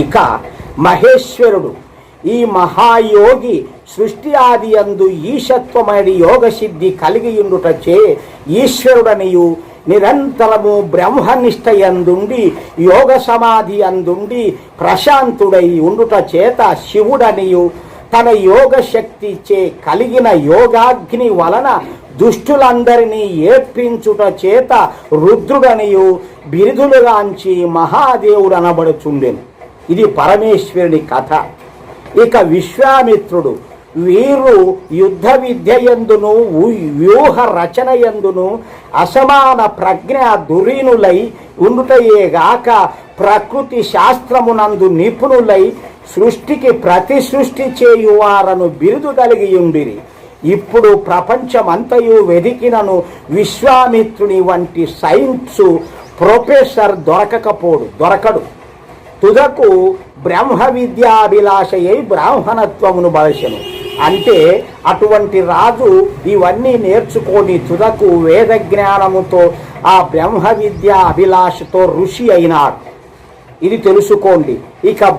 ఇక మహేశ్వరుడు ఈ మహాయోగి సృష్టి ఆది అందు ఈశత్వమైన యోగ సిద్ధి కలిగియుండుటచే ఈశ్వరుడనియు నిరంతరము బ్రహ్మనిష్టయందుండి యోగ సమాధి అందుండి ప్రశాంతుడై ఉండుట చేత శివుడనియు తన యోగ శక్తి చే కలిగిన యోగాగ్ని వలన దుష్టులందరినీ ఏర్పించుట చేత రుద్రుడనియు బిరుదులుగాంచి మహాదేవుడు అనబడుచుండెను ఇది పరమేశ్వరుని కథ. ఇక విశ్వామిత్రుడు వీరు యుద్ధ విద్యయందును ఊ- వ్యూహ రచనయందును అసమాన ప్రజ్ఞ దురీనులై ఉండుటయేగాక ప్రకృతి శాస్త్రమునందు నిపుణులై సృష్టికి ప్రతి సృష్టి చేయువారను బిరుదు కలిగి ఉండిరి ఇప్పుడు ప్రపంచమంతయు వెదికినను విశ్వామిత్రుని వంటి సైన్సు ప్రొఫెసర్ దొరకకపోడు దొరకడు. తుదకు బ్రహ్మ విద్యాభిలాషయై బ్రాహ్మణత్వమును బలసెను అంటే అటువంటి రాజు ఇవన్నీ నేర్చుకొని తుదకు వేద జ్ఞానముతో ఆ బ్రహ్మ విద్యా అభిలాషతో ఋషి అయినాడు. ఇది తెలుసుకోండి. ఇక